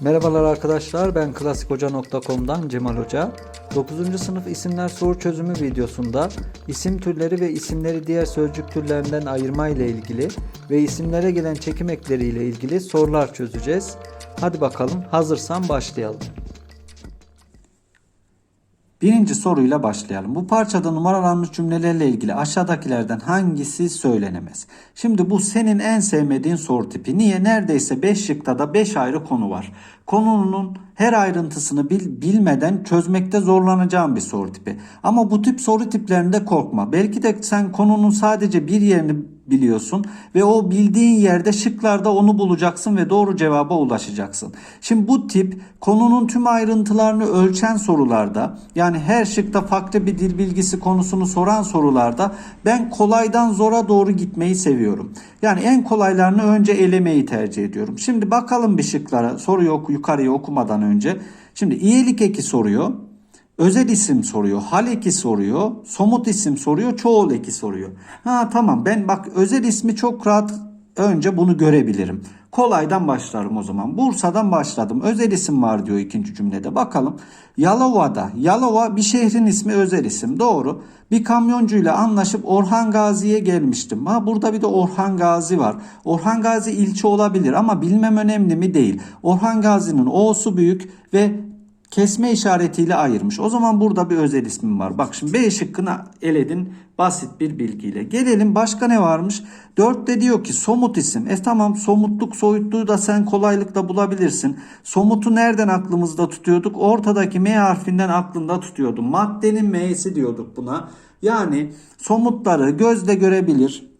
Merhabalar arkadaşlar ben klasikhoca.com'dan Cemal Hoca. 9. sınıf isimler soru çözümü videosunda isim türleri ve isimleri diğer sözcük türlerinden ayırma ile ilgili ve isimlere gelen çekim ekleri ile ilgili sorular çözeceğiz. Hadi bakalım hazırsan başlayalım. Birinci soruyla başlayalım. Bu parçada numaralanmış cümlelerle ilgili aşağıdakilerden hangisi söylenemez? Şimdi bu senin en sevmediğin soru tipi. Niye? Neredeyse 5 şıkta da 5 ayrı konu var. Konunun her ayrıntısını bil, bilmeden çözmekte zorlanacağın bir soru tipi. Ama bu tip soru tiplerinde korkma. Belki de sen konunun sadece bir yerini biliyorsun ve o bildiğin yerde şıklarda onu bulacaksın ve doğru cevaba ulaşacaksın. Şimdi bu tip konunun tüm ayrıntılarını ölçen sorularda yani her şıkta farklı bir dil bilgisi konusunu soran sorularda ben kolaydan zora doğru gitmeyi seviyorum. Yani en kolaylarını önce elemeyi tercih ediyorum. Şimdi bakalım bir şıklara soruyu yukarıya okumadan önce. Şimdi iyilik eki soruyor. Özel isim soruyor, hal eki soruyor, somut isim soruyor, çoğul eki soruyor. Ha tamam ben bak özel ismi çok rahat önce bunu görebilirim. Kolaydan başlarım o zaman. Bursa'dan başladım. Özel isim var diyor ikinci cümlede. Bakalım. Yalova'da. Yalova bir şehrin ismi özel isim. Doğru. Bir kamyoncuyla anlaşıp Orhan Gazi'ye gelmiştim. Ha burada bir de Orhan Gazi var. Orhan Gazi ilçe olabilir ama bilmem önemli mi değil. Orhan Gazi'nin O'su büyük ve kesme işaretiyle ayırmış. O zaman burada bir özel ismim var. Bak şimdi B şıkkını eledin basit bir bilgiyle. Gelelim başka ne varmış? 4'te diyor ki somut isim. E tamam somutluk soyutluğu da sen kolaylıkla bulabilirsin. Somutu nereden aklımızda tutuyorduk? Ortadaki M harfinden aklında tutuyordum. Maddenin M'si diyorduk buna. Yani somutları gözle görebilir,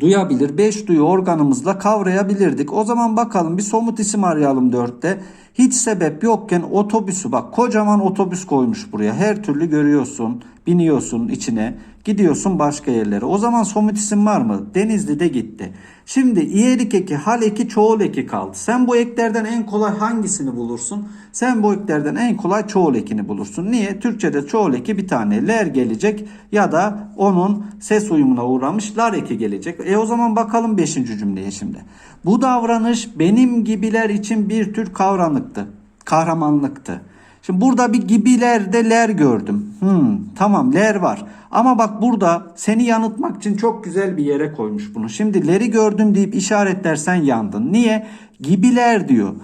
duyabilir, 5 duyu organımızla kavrayabilirdik. O zaman bakalım bir somut isim arayalım 4'te. Hiç sebep yokken otobüsü bak kocaman otobüs koymuş buraya. Her türlü görüyorsun, biniyorsun içine, gidiyorsun başka yerlere. O zaman somut isim var mı? Denizli'de gitti. Şimdi iyelik eki, hal eki, çoğul eki kaldı. Sen bu eklerden en kolay hangisini bulursun? Sen bu eklerden en kolay çoğul ekini bulursun. Niye? Türkçede çoğul eki bir tane ler gelecek ya da onun ses uyumuna uğramış lar eki gelecek. E o zaman bakalım 5. cümleye şimdi. Bu davranış benim gibiler için bir tür kavranlıktı. Kahramanlıktı. Şimdi burada bir gibilerde ler gördüm. Hmm, tamam ler var. Ama bak burada seni yanıltmak için çok güzel bir yere koymuş bunu. Şimdi leri gördüm deyip işaretlersen yandın. Niye? Gibiler diyor.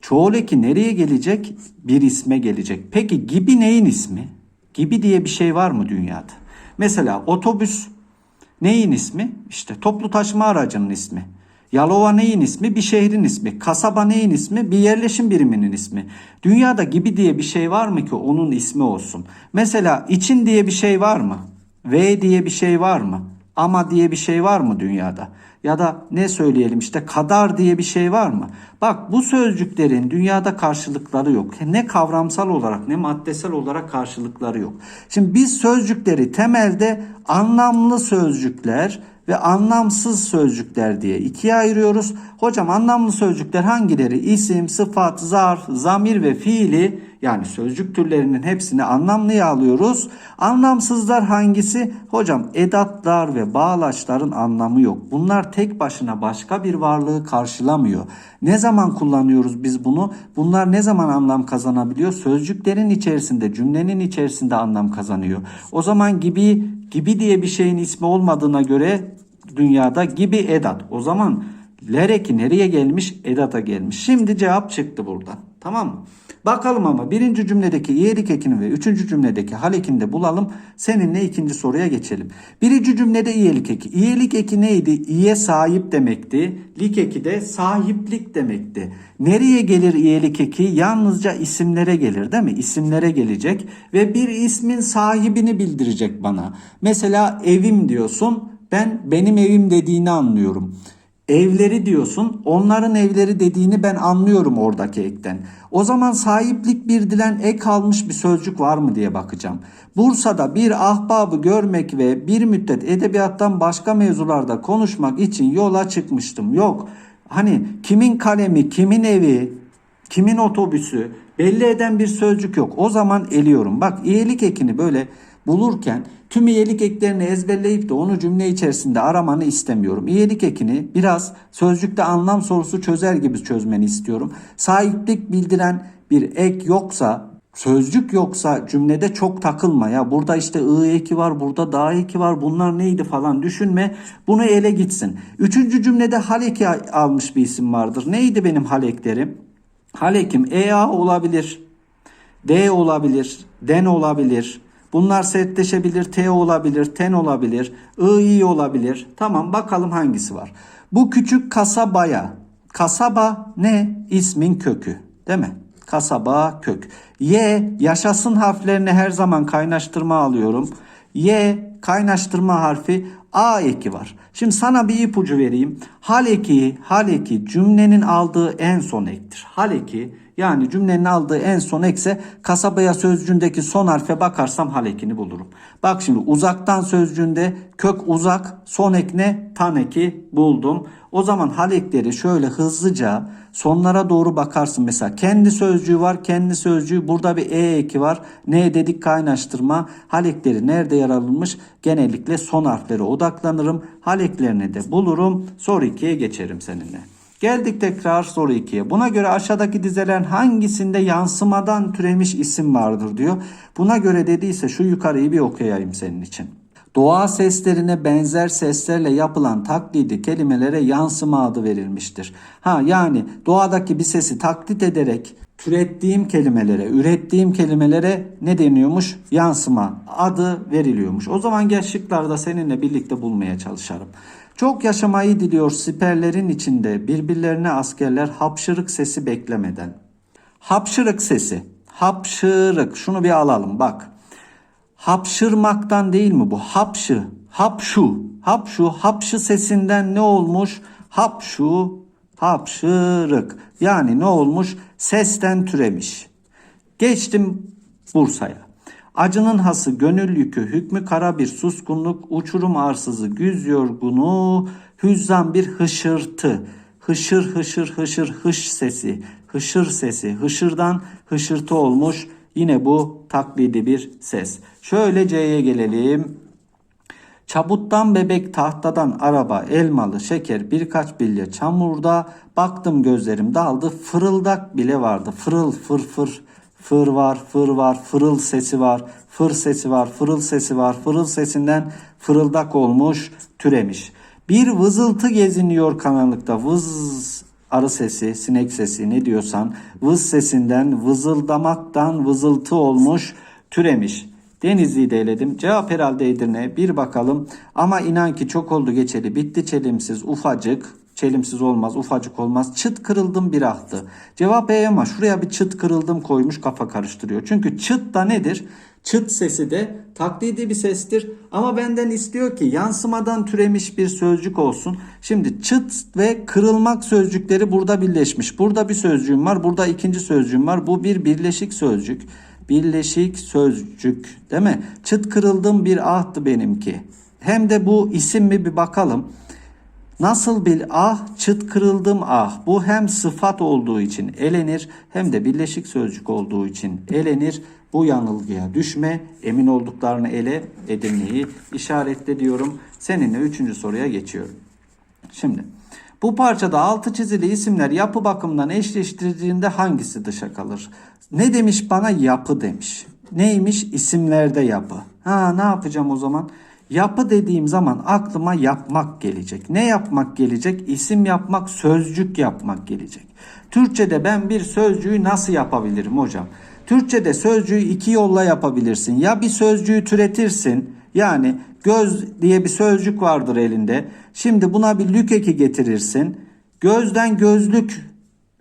Çoğul eki nereye gelecek? Bir isme gelecek. Peki gibi neyin ismi? Gibi diye bir şey var mı dünyada? Mesela otobüs neyin ismi? İşte toplu taşıma aracının ismi. Yalova neyin ismi? Bir şehrin ismi. Kasaba neyin ismi? Bir yerleşim biriminin ismi. Dünyada gibi diye bir şey var mı ki onun ismi olsun? Mesela için diye bir şey var mı? Ve diye bir şey var mı? Ama diye bir şey var mı dünyada? Ya da ne söyleyelim işte kadar diye bir şey var mı? Bak bu sözcüklerin dünyada karşılıkları yok. Ne kavramsal olarak ne maddesel olarak karşılıkları yok. Şimdi biz sözcükleri temelde anlamlı sözcükler ve anlamsız sözcükler diye ikiye ayırıyoruz. Hocam anlamlı sözcükler hangileri? İsim, sıfat, zarf, zamir ve fiili yani sözcük türlerinin hepsini anlamlıya alıyoruz. Anlamsızlar hangisi? Hocam edatlar ve bağlaçların anlamı yok. Bunlar tek başına başka bir varlığı karşılamıyor. Ne zaman kullanıyoruz biz bunu? Bunlar ne zaman anlam kazanabiliyor? Sözcüklerin içerisinde, cümlenin içerisinde anlam kazanıyor. O zaman gibi gibi diye bir şeyin ismi olmadığına göre dünyada gibi edat. O zaman lereki nereye gelmiş? Edata gelmiş. Şimdi cevap çıktı buradan. Tamam mı? Bakalım ama birinci cümledeki iyilik ekini ve üçüncü cümledeki hal ekini de bulalım. Seninle ikinci soruya geçelim. Birinci cümlede iyilik eki. İyilik eki neydi? İyiye sahip demekti. Lik eki de sahiplik demekti. Nereye gelir iyilik eki? Yalnızca isimlere gelir değil mi? İsimlere gelecek ve bir ismin sahibini bildirecek bana. Mesela evim diyorsun. Ben benim evim dediğini anlıyorum. Evleri diyorsun. Onların evleri dediğini ben anlıyorum oradaki ekten. O zaman sahiplik bir dilen ek almış bir sözcük var mı diye bakacağım. Bursa'da bir ahbabı görmek ve bir müddet edebiyattan başka mevzularda konuşmak için yola çıkmıştım. Yok. Hani kimin kalemi, kimin evi, kimin otobüsü belli eden bir sözcük yok. O zaman eliyorum. Bak iyilik ekini böyle bulurken Tüm iyilik eklerini ezberleyip de onu cümle içerisinde aramanı istemiyorum. İyilik ekini biraz sözcükte anlam sorusu çözer gibi çözmeni istiyorum. Sahiplik bildiren bir ek yoksa Sözcük yoksa cümlede çok takılma ya. Burada işte ı eki var, burada da eki var. Bunlar neydi falan düşünme. Bunu ele gitsin. Üçüncü cümlede hal eki almış bir isim vardır. Neydi benim hal eklerim? Hal ekim EA olabilir. D olabilir. Den olabilir. Bunlar sertleşebilir. T olabilir. Ten olabilir. I, i olabilir. Tamam bakalım hangisi var. Bu küçük kasabaya. Kasaba ne? İsmin kökü. Değil mi? Kasaba kök. Y yaşasın harflerini her zaman kaynaştırma alıyorum. Y kaynaştırma harfi A eki var. Şimdi sana bir ipucu vereyim. Hal eki, hal eki cümlenin aldığı en son ektir. Hal eki yani cümlenin aldığı en son ekse kasabaya sözcüğündeki son harfe bakarsam hal ekini bulurum. Bak şimdi uzaktan sözcüğünde kök uzak son ek ne? Tan eki buldum. O zaman hal ekleri şöyle hızlıca sonlara doğru bakarsın. Mesela kendi sözcüğü var. Kendi sözcüğü burada bir e eki var. Ne dedik kaynaştırma. Hal ekleri nerede yer alınmış? Genellikle son harflere odaklanırım. Hal eklerini de bulurum. Soru 2'ye geçerim seninle. Geldik tekrar soru 2'ye. Buna göre aşağıdaki dizelerin hangisinde yansımadan türemiş isim vardır diyor. Buna göre dediyse şu yukarıyı bir okuyayım senin için. Doğa seslerine benzer seslerle yapılan taklidi kelimelere yansıma adı verilmiştir. Ha yani doğadaki bir sesi taklit ederek türettiğim kelimelere, ürettiğim kelimelere ne deniyormuş? Yansıma adı veriliyormuş. O zaman gel şıklarda seninle birlikte bulmaya çalışalım. Çok yaşamayı diliyor siperlerin içinde birbirlerine askerler hapşırık sesi beklemeden. Hapşırık sesi. Hapşırık. Şunu bir alalım bak. Hapşırmaktan değil mi bu? Hapşı. Hapşu. Hapşu. Hapşı sesinden ne olmuş? Hapşu. Hapşırık. Yani ne olmuş? Sesten türemiş. Geçtim Bursa'ya. Acının hası gönül yükü, hükmü kara bir suskunluk, uçurum arsızı, güz yorgunu, hüzzam bir hışırtı. Hışır hışır hışır hış sesi, hışır sesi, hışırdan hışırtı olmuş. Yine bu taklidi bir ses. Şöyle C'ye gelelim. Çabuttan bebek tahtadan araba elmalı şeker birkaç bilye çamurda baktım gözlerim daldı fırıldak bile vardı fırıl fır fır fır var fır var fırıl sesi var fır sesi var fırıl sesi var fırıl sesinden fırıldak olmuş türemiş. Bir vızıltı geziniyor karanlıkta vız arı sesi, sinek sesi ne diyorsan vız sesinden vızıldamaktan vızıltı olmuş türemiş. Denizli'yi de eledim. Cevap herhalde Edirne. Bir bakalım. Ama inan ki çok oldu geçeli. Bitti çelimsiz ufacık. Çelimsiz olmaz ufacık olmaz. Çıt kırıldım bir ahtı. Cevap E ama şuraya bir çıt kırıldım koymuş kafa karıştırıyor. Çünkü çıt da nedir? Çıt sesi de taklidi bir sestir ama benden istiyor ki yansımadan türemiş bir sözcük olsun. Şimdi çıt ve kırılmak sözcükleri burada birleşmiş. Burada bir sözcüğüm var, burada ikinci sözcüğüm var. Bu bir birleşik sözcük. Birleşik sözcük değil mi? Çıt kırıldım bir ahtı benimki. Hem de bu isim mi bir bakalım. Nasıl bir ah çıt kırıldım ah. Bu hem sıfat olduğu için elenir hem de birleşik sözcük olduğu için elenir. Bu yanılgıya düşme. Emin olduklarını ele edinmeyi işaretle diyorum. Seninle üçüncü soruya geçiyorum. Şimdi bu parçada altı çizili isimler yapı bakımından eşleştirdiğinde hangisi dışa kalır? Ne demiş bana? Yapı demiş. Neymiş? İsimlerde yapı. Ha ne yapacağım o zaman? Yapı dediğim zaman aklıma yapmak gelecek. Ne yapmak gelecek? İsim yapmak, sözcük yapmak gelecek. Türkçede ben bir sözcüğü nasıl yapabilirim hocam? Türkçede sözcüğü iki yolla yapabilirsin. Ya bir sözcüğü türetirsin. Yani göz diye bir sözcük vardır elinde. Şimdi buna bir lük eki getirirsin. Gözden gözlük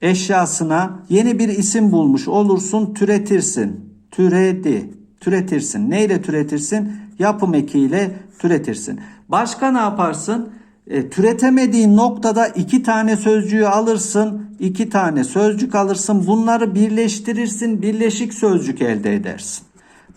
eşyasına yeni bir isim bulmuş olursun, türetirsin. Türedi, türetirsin. Neyle türetirsin? Yapım ekiyle türetirsin. Başka ne yaparsın? E, türetemediğin noktada iki tane sözcüğü alırsın, iki tane sözcük alırsın. Bunları birleştirirsin, birleşik sözcük elde edersin.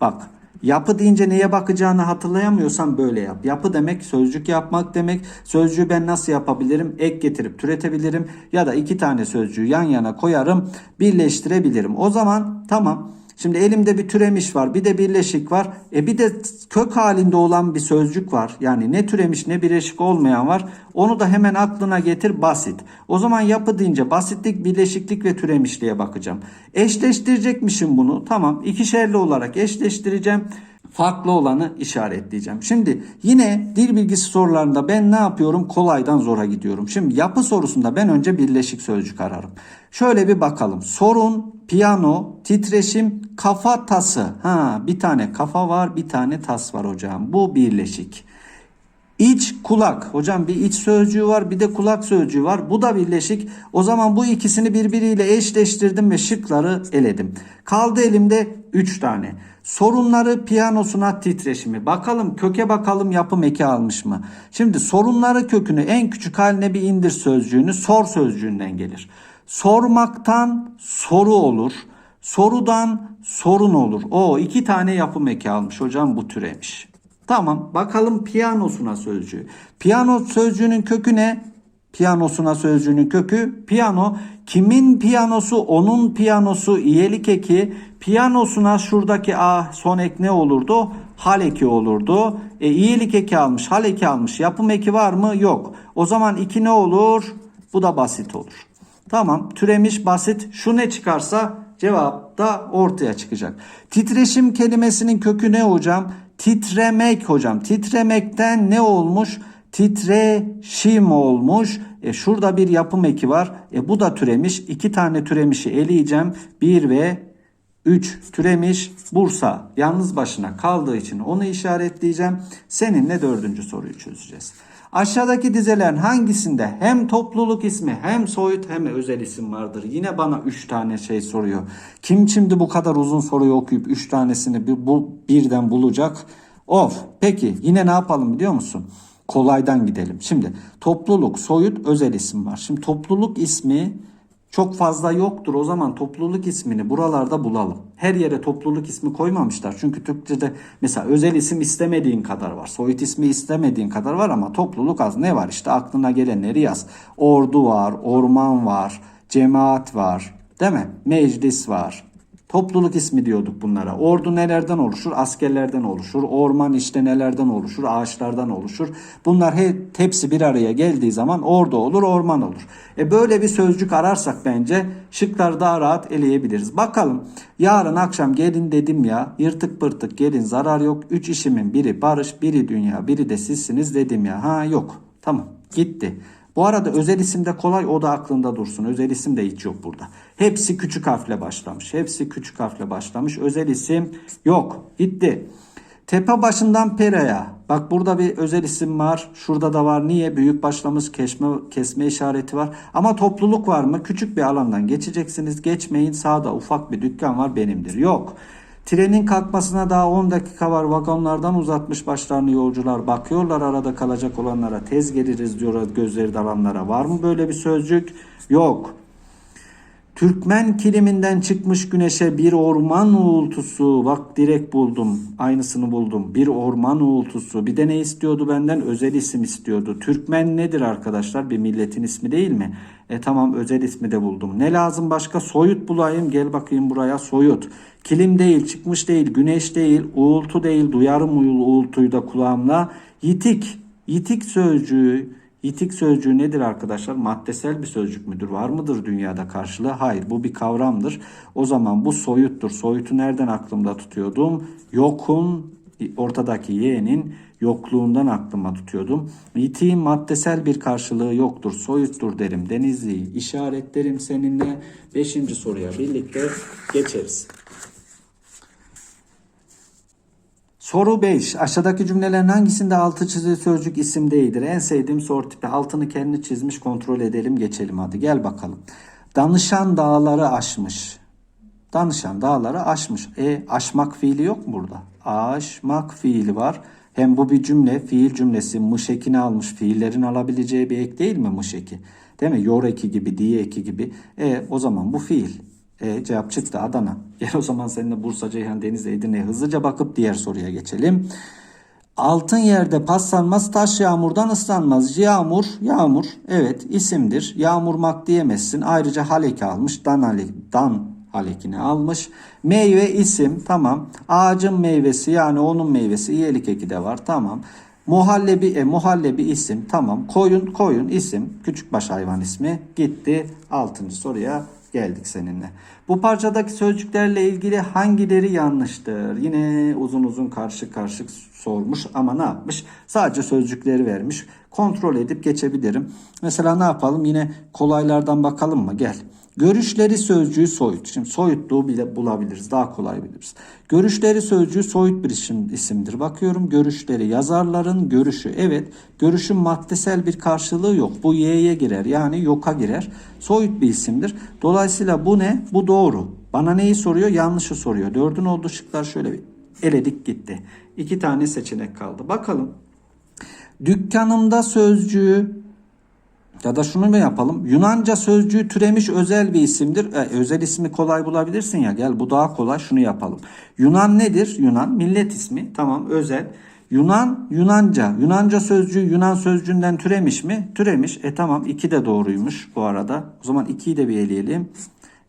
Bak Yapı deyince neye bakacağını hatırlayamıyorsan böyle yap. Yapı demek sözcük yapmak demek. Sözcüğü ben nasıl yapabilirim? Ek getirip türetebilirim ya da iki tane sözcüğü yan yana koyarım, birleştirebilirim. O zaman tamam. Şimdi elimde bir türemiş var, bir de birleşik var. E bir de kök halinde olan bir sözcük var. Yani ne türemiş ne birleşik olmayan var. Onu da hemen aklına getir basit. O zaman yapı deyince basitlik, birleşiklik ve türemişliğe bakacağım. Eşleştirecekmişim bunu. Tamam ikişerli olarak eşleştireceğim farklı olanı işaretleyeceğim. Şimdi yine dil bilgisi sorularında ben ne yapıyorum? Kolaydan zora gidiyorum. Şimdi yapı sorusunda ben önce birleşik sözcük ararım. Şöyle bir bakalım. Sorun, piyano, titreşim, kafa tası. Ha bir tane kafa var, bir tane tas var hocam. Bu birleşik. İç kulak. Hocam bir iç sözcüğü var bir de kulak sözcüğü var. Bu da birleşik. O zaman bu ikisini birbiriyle eşleştirdim ve şıkları eledim. Kaldı elimde 3 tane. Sorunları piyanosuna titreşimi. Bakalım köke bakalım yapım eki almış mı? Şimdi sorunları kökünü en küçük haline bir indir sözcüğünü sor sözcüğünden gelir. Sormaktan soru olur. Sorudan sorun olur. O iki tane yapım eki almış hocam bu türemiş. Tamam bakalım piyanosuna sözcüğü. Piyano sözcüğünün kökü ne? Piyanosuna sözcüğünün kökü piyano. Kimin piyanosu? Onun piyanosu iyelik eki. Piyanosuna şuradaki a son ek ne olurdu? Hal eki olurdu. E, iyelik eki almış, hal eki almış. Yapım eki var mı? Yok. O zaman iki ne olur? Bu da basit olur. Tamam türemiş basit. Şu ne çıkarsa cevap da ortaya çıkacak. Titreşim kelimesinin kökü ne hocam? Titremek hocam. Titremekten ne olmuş? Titreşim olmuş. E şurada bir yapım eki var. E bu da türemiş. İki tane türemişi eleyeceğim. 1 ve 3 türemiş Bursa yalnız başına kaldığı için onu işaretleyeceğim. Seninle dördüncü soruyu çözeceğiz. Aşağıdaki dizelerin hangisinde hem topluluk ismi hem soyut hem özel isim vardır? Yine bana 3 tane şey soruyor. Kim şimdi bu kadar uzun soruyu okuyup 3 tanesini bir, bu, birden bulacak? Of. Peki yine ne yapalım biliyor musun? Kolaydan gidelim. Şimdi topluluk, soyut, özel isim var. Şimdi topluluk ismi çok fazla yoktur. O zaman topluluk ismini buralarda bulalım. Her yere topluluk ismi koymamışlar. Çünkü Türkçe'de mesela özel isim istemediğin kadar var. Soyut ismi istemediğin kadar var ama topluluk az. Ne var işte aklına gelenleri yaz. Ordu var, orman var, cemaat var. Değil mi? Meclis var. Topluluk ismi diyorduk bunlara. Ordu nelerden oluşur? Askerlerden oluşur. Orman işte nelerden oluşur? Ağaçlardan oluşur. Bunlar he, hepsi bir araya geldiği zaman ordu olur, orman olur. E böyle bir sözcük ararsak bence şıkları daha rahat eleyebiliriz. Bakalım yarın akşam gelin dedim ya yırtık pırtık gelin zarar yok. Üç işimin biri barış, biri dünya, biri de sizsiniz dedim ya. Ha yok. Tamam gitti. Bu arada özel isim de kolay o da aklında dursun. Özel isim de hiç yok burada. Hepsi küçük harfle başlamış. Hepsi küçük harfle başlamış. Özel isim yok. Gitti. Tepe başından Pera'ya. Bak burada bir özel isim var. Şurada da var. Niye? Büyük başlamış kesme, kesme işareti var. Ama topluluk var mı? Küçük bir alandan geçeceksiniz. Geçmeyin. Sağda ufak bir dükkan var benimdir. Yok. Trenin kalkmasına daha 10 dakika var. Vagonlardan uzatmış başlarını yolcular. Bakıyorlar arada kalacak olanlara. Tez geliriz diyorlar gözleri dalanlara. Var mı böyle bir sözcük? Yok. Türkmen kiliminden çıkmış güneşe bir orman uğultusu. Bak direkt buldum. Aynısını buldum. Bir orman uğultusu. Bir de ne istiyordu benden? Özel isim istiyordu. Türkmen nedir arkadaşlar? Bir milletin ismi değil mi? E tamam özel ismi de buldum. Ne lazım başka? Soyut bulayım. Gel bakayım buraya. Soyut. Kilim değil, çıkmış değil, güneş değil, uğultu değil. Duyarım uğultuyu da kulağımla. Yitik. Yitik sözcüğü Yitik sözcüğü nedir arkadaşlar? Maddesel bir sözcük müdür? Var mıdır dünyada karşılığı? Hayır bu bir kavramdır. O zaman bu soyuttur. Soyutu nereden aklımda tutuyordum? Yokun ortadaki y'nin yokluğundan aklıma tutuyordum. Yitiğin maddesel bir karşılığı yoktur. Soyuttur derim. Denizli'yi işaretlerim seninle. Beşinci soruya birlikte geçeriz. Soru 5. Aşağıdaki cümlelerin hangisinde altı çizili sözcük isim değildir? En sevdiğim soru tipi. Altını kendi çizmiş kontrol edelim geçelim hadi gel bakalım. Danışan dağları aşmış. Danışan dağları aşmış. E aşmak fiili yok mu burada? Aşmak fiili var. Hem bu bir cümle, fiil cümlesi mış ekini almış. Fiillerin alabileceği bir ek değil mi mış eki? Değil mi? Yor eki gibi, diye eki gibi. E o zaman bu fiil. E, cevap çıktı Adana. Gel o zaman seninle Bursa, Ceyhan, Denizli, Edirne'ye hızlıca bakıp diğer soruya geçelim. Altın yerde paslanmaz, taş yağmurdan ıslanmaz. Yağmur, yağmur evet isimdir. Yağmurmak diyemezsin. Ayrıca haleki almış. Dan, hale, dan halekini almış. Meyve isim tamam. Ağacın meyvesi yani onun meyvesi iyilik eki de var tamam. Muhallebi e muhallebi isim tamam. Koyun koyun isim küçükbaş hayvan ismi gitti. Altıncı soruya geldik seninle. Bu parçadaki sözcüklerle ilgili hangileri yanlıştır? Yine uzun uzun karışık karışık sormuş ama ne yapmış? Sadece sözcükleri vermiş. Kontrol edip geçebilirim. Mesela ne yapalım? Yine kolaylardan bakalım mı? Gel. Görüşleri sözcüğü soyut. Şimdi soyutluğu bile bulabiliriz. Daha kolay biliriz. Görüşleri sözcüğü soyut bir isim, isimdir. Bakıyorum görüşleri yazarların görüşü. Evet görüşün maddesel bir karşılığı yok. Bu y'ye girer yani yoka girer. Soyut bir isimdir. Dolayısıyla bu ne? Bu doğru. Bana neyi soruyor? Yanlışı soruyor. Dördün olduğu şıklar şöyle bir eledik gitti. İki tane seçenek kaldı. Bakalım. Dükkanımda sözcüğü ya da şunu mu yapalım? Yunanca sözcüğü türemiş özel bir isimdir. E, özel ismi kolay bulabilirsin ya. Gel bu daha kolay. Şunu yapalım. Yunan nedir? Yunan millet ismi. Tamam özel. Yunan Yunanca. Yunanca sözcüğü Yunan sözcüğünden türemiş mi? Türemiş. E tamam iki de doğruymuş bu arada. O zaman ikiyi de bir eleyelim.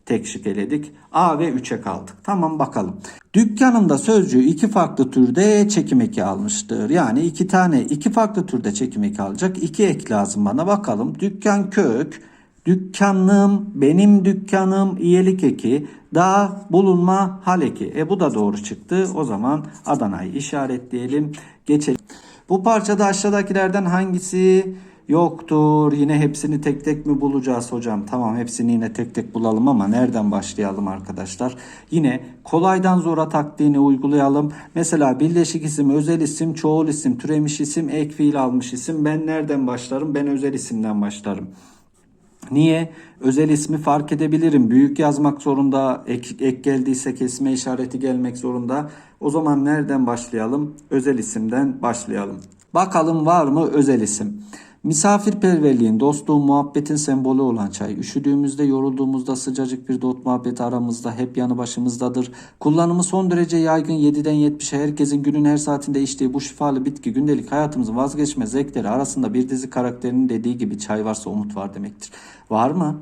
Tek şık eledik. A ve 3'e kaldık. Tamam bakalım. Dükkanımda sözcüğü iki farklı türde çekim eki almıştır. Yani iki tane iki farklı türde çekim eki alacak. İki ek lazım bana bakalım. Dükkan kök, dükkanım, benim dükkanım, iyilik eki, daha bulunma hal eki. E bu da doğru çıktı. O zaman Adana'yı işaretleyelim. Geçelim. Bu parçada aşağıdakilerden hangisi yoktur? Yine hepsini tek tek mi bulacağız hocam? Tamam hepsini yine tek tek bulalım ama nereden başlayalım arkadaşlar? Yine kolaydan zora taktiğini uygulayalım. Mesela birleşik isim, özel isim, çoğul isim, türemiş isim, ek fiil almış isim. Ben nereden başlarım? Ben özel isimden başlarım. Niye? Özel ismi fark edebilirim. Büyük yazmak zorunda. Ek, ek geldiyse kesme işareti gelmek zorunda. O zaman nereden başlayalım? Özel isimden başlayalım. Bakalım var mı özel isim? Misafirperverliğin, dostluğun, muhabbetin sembolü olan çay. Üşüdüğümüzde, yorulduğumuzda sıcacık bir dot muhabbeti aramızda, hep yanı başımızdadır. Kullanımı son derece yaygın 7'den 70'e herkesin günün her saatinde içtiği bu şifalı bitki gündelik hayatımızın vazgeçmez zevkleri arasında bir dizi karakterinin dediği gibi çay varsa umut var demektir. Var mı?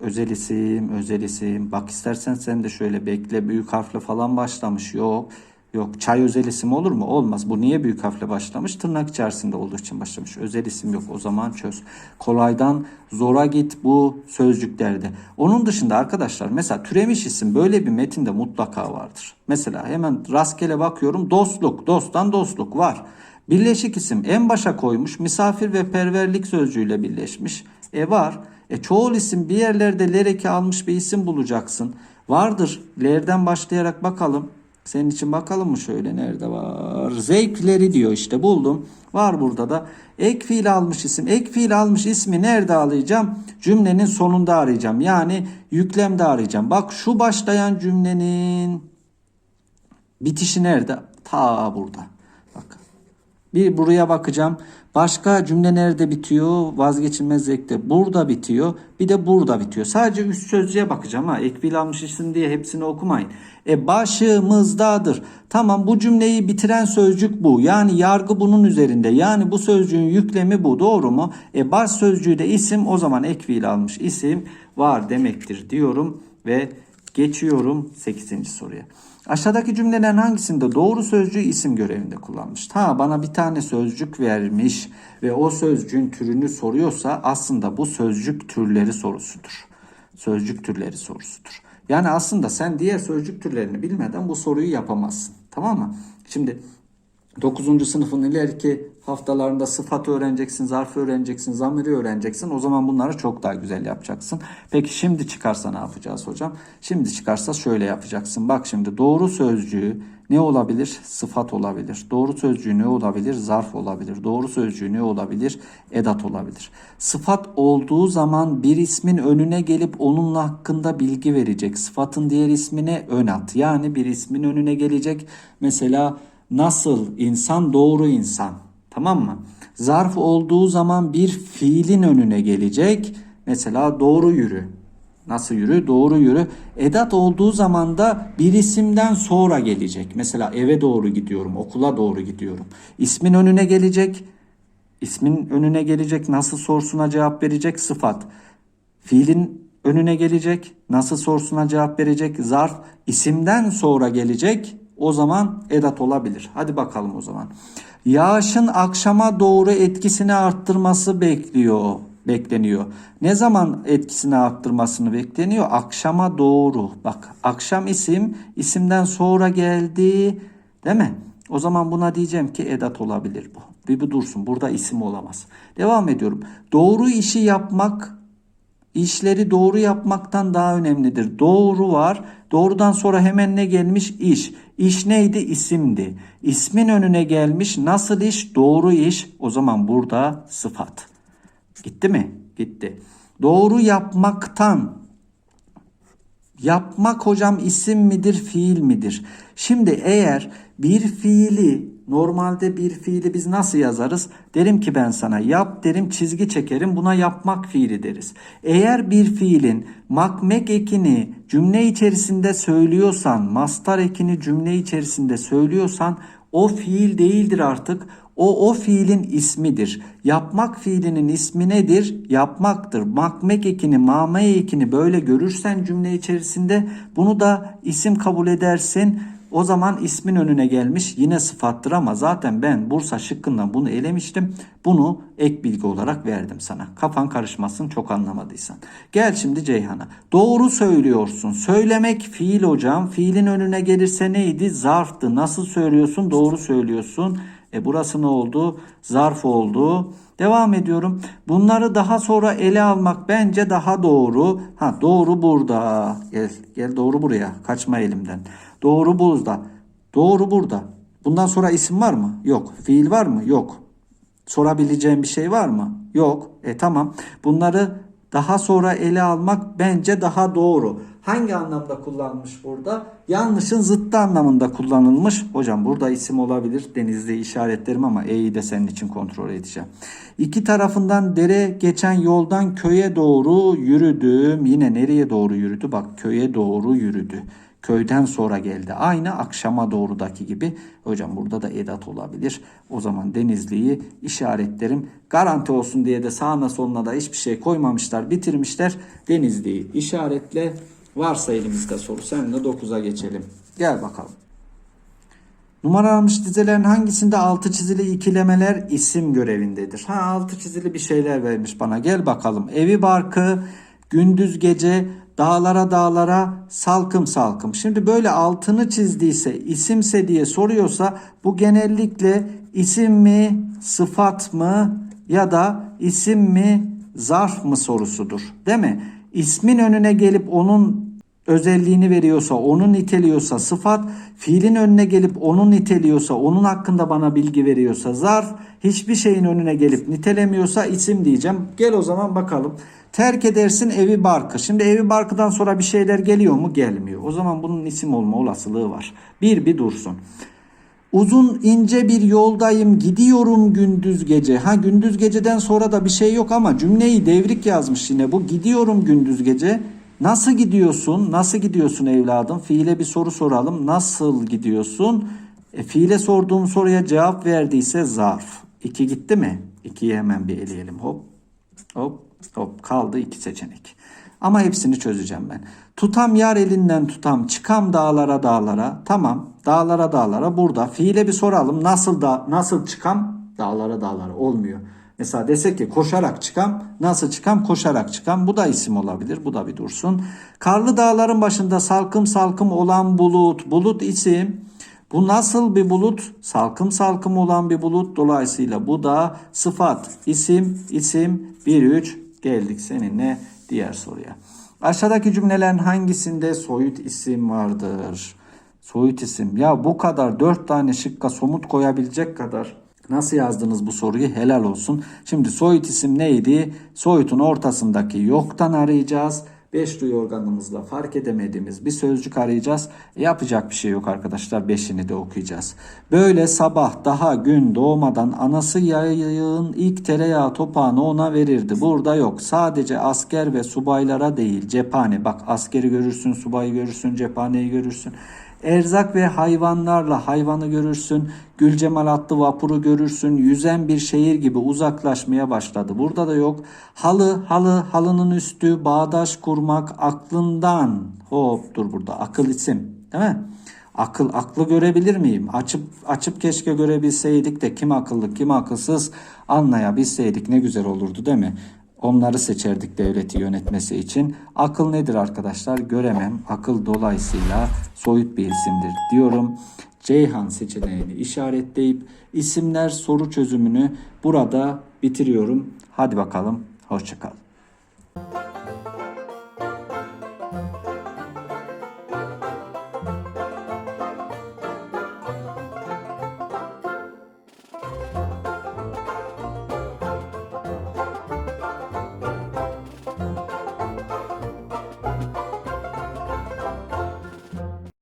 Özel isim, özel isim. Bak istersen sen de şöyle bekle. Büyük harfle falan başlamış. Yok. Yok. Çay özel isim olur mu? Olmaz. Bu niye büyük harfle başlamış? Tırnak içerisinde olduğu için başlamış. Özel isim yok. O zaman çöz. Kolaydan zora git bu sözcüklerde. Onun dışında arkadaşlar mesela türemiş isim böyle bir metinde mutlaka vardır. Mesela hemen rastgele bakıyorum. Dostluk. Dosttan dostluk var. Birleşik isim en başa koymuş. Misafir ve perverlik sözcüğüyle birleşmiş. E var. E çoğul isim bir yerlerde lereki almış bir isim bulacaksın. Vardır. Lerden başlayarak bakalım. Senin için bakalım mı şöyle nerede var? Zevkleri diyor işte buldum. Var burada da. Ek fiil almış isim. Ek fiil almış ismi nerede arayacağım? Cümlenin sonunda arayacağım. Yani yüklemde arayacağım. Bak şu başlayan cümlenin bitişi nerede? Ta burada. Bak. Bir buraya bakacağım. Başka cümle nerede bitiyor? Vazgeçilmez zevkte. Burada bitiyor. Bir de burada bitiyor. Sadece üst sözcüğe bakacağım ha. Ek fiil almış isim diye hepsini okumayın. E başımızdadır. Tamam bu cümleyi bitiren sözcük bu. Yani yargı bunun üzerinde. Yani bu sözcüğün yüklemi bu. Doğru mu? E baş sözcüğü de isim. O zaman ek fiil almış isim var demektir diyorum ve geçiyorum 8. soruya. Aşağıdaki cümlelerin hangisinde doğru sözcüğü isim görevinde kullanmış? Ha bana bir tane sözcük vermiş ve o sözcüğün türünü soruyorsa aslında bu sözcük türleri sorusudur. Sözcük türleri sorusudur. Yani aslında sen diğer sözcük türlerini bilmeden bu soruyu yapamazsın. Tamam mı? Şimdi 9. sınıfın ileriki haftalarında sıfat öğreneceksin, zarf öğreneceksin, zamiri öğreneceksin. O zaman bunları çok daha güzel yapacaksın. Peki şimdi çıkarsa ne yapacağız hocam? Şimdi çıkarsa şöyle yapacaksın. Bak şimdi doğru sözcüğü ne olabilir? Sıfat olabilir. Doğru sözcüğü ne olabilir? Zarf olabilir. Doğru sözcüğü ne olabilir? Edat olabilir. Sıfat olduğu zaman bir ismin önüne gelip onunla hakkında bilgi verecek. Sıfatın diğer ismine ön at. Yani bir ismin önüne gelecek. Mesela nasıl insan doğru insan. Tamam mı? Zarf olduğu zaman bir fiilin önüne gelecek. Mesela doğru yürü. Nasıl yürü? Doğru yürü. Edat olduğu zaman da bir isimden sonra gelecek. Mesela eve doğru gidiyorum, okula doğru gidiyorum. İsmin önüne gelecek. İsmin önüne gelecek. Nasıl sorusuna cevap verecek sıfat. Fiilin önüne gelecek. Nasıl sorusuna cevap verecek. Zarf isimden sonra gelecek. O zaman edat olabilir. Hadi bakalım o zaman. Yağışın akşama doğru etkisini arttırması bekliyor bekleniyor. Ne zaman etkisini arttırmasını bekleniyor? Akşama doğru. Bak akşam isim isimden sonra geldi değil mi? O zaman buna diyeceğim ki edat olabilir bu. Bir bu dursun. Burada isim olamaz. Devam ediyorum. Doğru işi yapmak işleri doğru yapmaktan daha önemlidir. Doğru var. Doğrudan sonra hemen ne gelmiş? İş. İş neydi? İsimdi. İsmin önüne gelmiş. Nasıl iş? Doğru iş. O zaman burada sıfat. Gitti mi? Gitti. Doğru yapmaktan Yapmak hocam isim midir, fiil midir? Şimdi eğer bir fiili normalde bir fiili biz nasıl yazarız? Derim ki ben sana yap derim çizgi çekerim buna yapmak fiili deriz. Eğer bir fiilin makmek ekini cümle içerisinde söylüyorsan, mastar ekini cümle içerisinde söylüyorsan o fiil değildir artık. O o fiilin ismidir. Yapmak fiilinin ismi nedir? Yapmaktır. Makmek ekini, mame ekini böyle görürsen cümle içerisinde bunu da isim kabul edersin. O zaman ismin önüne gelmiş yine sıfattır ama zaten ben Bursa şıkkından bunu elemiştim. Bunu ek bilgi olarak verdim sana. Kafan karışmasın çok anlamadıysan. Gel şimdi Ceyhan'a. Doğru söylüyorsun. Söylemek fiil hocam. Fiilin önüne gelirse neydi? Zarftı. Nasıl söylüyorsun? Doğru söylüyorsun. E burası ne oldu? Zarf oldu. Devam ediyorum. Bunları daha sonra ele almak bence daha doğru. Ha doğru burada. Gel gel doğru buraya. Kaçma elimden. Doğru burada. Doğru burada. Bundan sonra isim var mı? Yok. Fiil var mı? Yok. Sorabileceğim bir şey var mı? Yok. E tamam. Bunları daha sonra ele almak bence daha doğru. Hangi anlamda kullanılmış burada? Yanlışın zıttı anlamında kullanılmış. Hocam burada isim olabilir. Denizde işaretlerim ama E'yi de senin için kontrol edeceğim. İki tarafından dere geçen yoldan köye doğru yürüdüm. Yine nereye doğru yürüdü? Bak köye doğru yürüdü. Köyden sonra geldi. Aynı akşama doğrudaki gibi. Hocam burada da edat olabilir. O zaman Denizli'yi işaretlerim. Garanti olsun diye de sağına soluna da hiçbir şey koymamışlar. Bitirmişler. Denizli'yi işaretle. Varsa elimizde soru. Seninle 9'a geçelim. Gel bakalım. Numaralanmış dizelerin hangisinde altı çizili ikilemeler isim görevindedir? Ha altı çizili bir şeyler vermiş bana. Gel bakalım. Evi barkı, gündüz gece, dağlara dağlara, salkım salkım. Şimdi böyle altını çizdiyse, isimse diye soruyorsa bu genellikle isim mi, sıfat mı ya da isim mi, zarf mı sorusudur. Değil mi? İsmin önüne gelip onun özelliğini veriyorsa, onu niteliyorsa sıfat, fiilin önüne gelip onu niteliyorsa, onun hakkında bana bilgi veriyorsa zarf, hiçbir şeyin önüne gelip nitelemiyorsa isim diyeceğim. Gel o zaman bakalım. Terk edersin evi barkı. Şimdi evi barkıdan sonra bir şeyler geliyor mu? Gelmiyor. O zaman bunun isim olma olasılığı var. Bir bir dursun. Uzun ince bir yoldayım gidiyorum gündüz gece. Ha gündüz geceden sonra da bir şey yok ama cümleyi devrik yazmış yine bu. Gidiyorum gündüz gece. Nasıl gidiyorsun? Nasıl gidiyorsun evladım? Fiile bir soru soralım. Nasıl gidiyorsun? E, fiile sorduğum soruya cevap verdiyse zarf. İki gitti mi? İkiyi hemen bir eleyelim. Hop hop hop kaldı iki seçenek. Ama hepsini çözeceğim ben. Tutam yar elinden tutam çıkam dağlara dağlara. Tamam dağlara dağlara burada. Fiile bir soralım. Nasıl da nasıl çıkam? Dağlara dağlara olmuyor. Mesela desek ki koşarak çıkam. Nasıl çıkam? Koşarak çıkam. Bu da isim olabilir. Bu da bir dursun. Karlı dağların başında salkım salkım olan bulut. Bulut isim. Bu nasıl bir bulut? Salkım salkım olan bir bulut. Dolayısıyla bu da sıfat. İsim, isim. 1, 3 geldik seninle diğer soruya. Aşağıdaki cümlelerin hangisinde soyut isim vardır? Soyut isim. Ya bu kadar 4 tane şıkka somut koyabilecek kadar Nasıl yazdınız bu soruyu? Helal olsun. Şimdi soyut isim neydi? Soyutun ortasındaki yoktan arayacağız. Beş duyu organımızla fark edemediğimiz bir sözcük arayacağız. Yapacak bir şey yok arkadaşlar. Beşini de okuyacağız. Böyle sabah daha gün doğmadan anası yayığın ilk tereyağı topağını ona verirdi. Burada yok. Sadece asker ve subaylara değil cephane. Bak askeri görürsün, subayı görürsün, cephaneyi görürsün. Erzak ve hayvanlarla hayvanı görürsün. Gülcemal atlı vapuru görürsün. Yüzen bir şehir gibi uzaklaşmaya başladı. Burada da yok. Halı, halı, halının üstü, bağdaş kurmak, aklından. Hop dur burada. Akıl isim. Değil mi? Akıl, aklı görebilir miyim? Açıp açıp keşke görebilseydik de kim akıllı kim akılsız anlayabilseydik ne güzel olurdu değil mi? Onları seçerdik devleti yönetmesi için. Akıl nedir arkadaşlar? Göremem. Akıl dolayısıyla soyut bir isimdir diyorum. Ceyhan seçeneğini işaretleyip isimler soru çözümünü burada bitiriyorum. Hadi bakalım. Hoşçakalın.